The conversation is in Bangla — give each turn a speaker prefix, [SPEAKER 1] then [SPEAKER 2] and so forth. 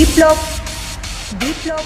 [SPEAKER 1] বিপ্লব বিপ্লব।